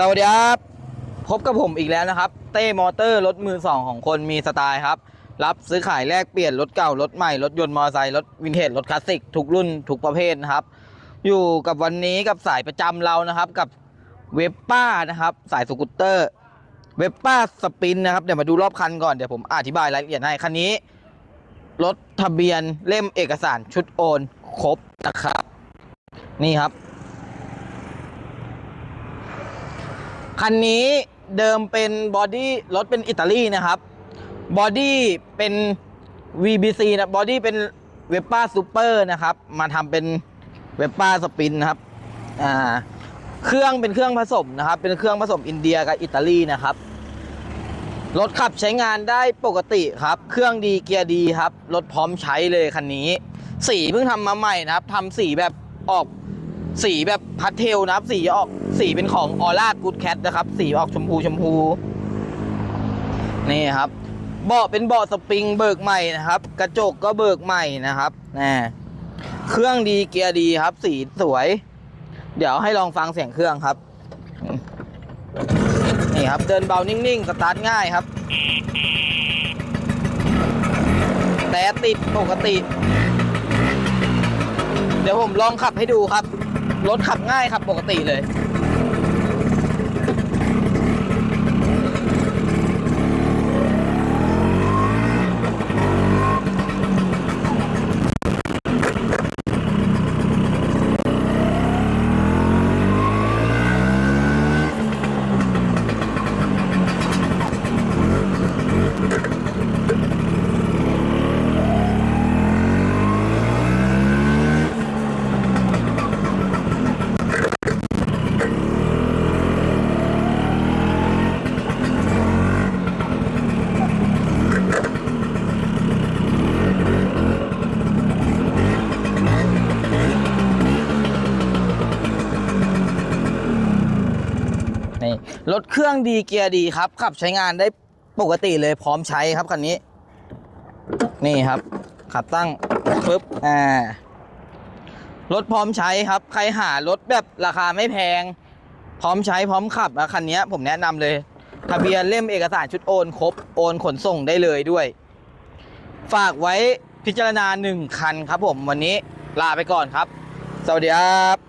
สวัสดีครับ พบกับผมอีกแล้วนะครับ เต้มอเตอร์รถมือสองของคนมีสไตล์ครับ รับซื้อขายแลกเปลี่ยนรถเก่ารถใหม่ รถยนต์มอเตอร์ไซค์รถวินเทจรถคลาสสิกทุกรุ่นทุกประเภทนะครับ อยู่กับวันนี้กับสายประจำเรานะครับ กับเวบป้านะครับ สายสกูตเตอร์เวบป้าสปินนะครับ เดี๋ยวมาดูรอบคันก่อนเดี๋ยวผมอธิบายรายละเอียดให้คันนี้ รถทะเบียนเล่มเอกสารชุดโอน ครบนะครับ นี่ครับ คันนี้เดิมเป็นบอดี้รถเป็นอิตาลีนะครับบอดี้เป็น VBC นะบอดี้เป็นเวปป้าซูเปอร์นะครับ มาทำเป็นเวปป้าสปินนะครับอ่าเครื่องเป็นเครื่องผสมนะครับ เป็นเครื่องผสมอินเดียกับอิตาลีนะครับรถขับใช้งานได้ปกติครับ เครื่องดีเกียร์ดีครับ รถพร้อมใช้เลยคันนี้ สีเพิ่งทำมาใหม่นะครับทำสีแบบออก สีแบบพัสเทลนะครับ สีออกสีเป็นของออร่ากูดแคทนะครับ สีออกชมพูชมพู นี่ครับเบาะเป็นเบาะสปริงเบิกใหม่นะครับ กระจกก็เบิกใหม่นะครับนะเครื่องดีเกียร์ดีครับ สีสวย เดี๋ยวให้ลองฟังเสียงเครื่องครับ นี่ครับ เดินเบานิ่งๆสตาร์ทง่ายครับ แต่ติดปกติ เดี๋ยวผมลองขับให้ดูครับ รถขับง่ายครับปกติเลยี่รถเครื่องดีเกียร์ดีครับ ขับใช้งานได้ปกติเลยพร้อมใช้ครับคันนี้ นี่ครับ ขับตั้งปึ๊บอ่ารถพร้อมใช้ครับ ใครหารถแบบราคาไม่แพง พร้อมใช้พร้อมขับอะคันนี้ผมแนะนำเลยทะเบียนเล่มเอกสารชุดโอนครบโอนขนส่งได้เลยด้วย ฝากไว้พิจารณาหนึ่งคันครับผมวันนี้ลาไปก่อนครับ สวัสดีครับ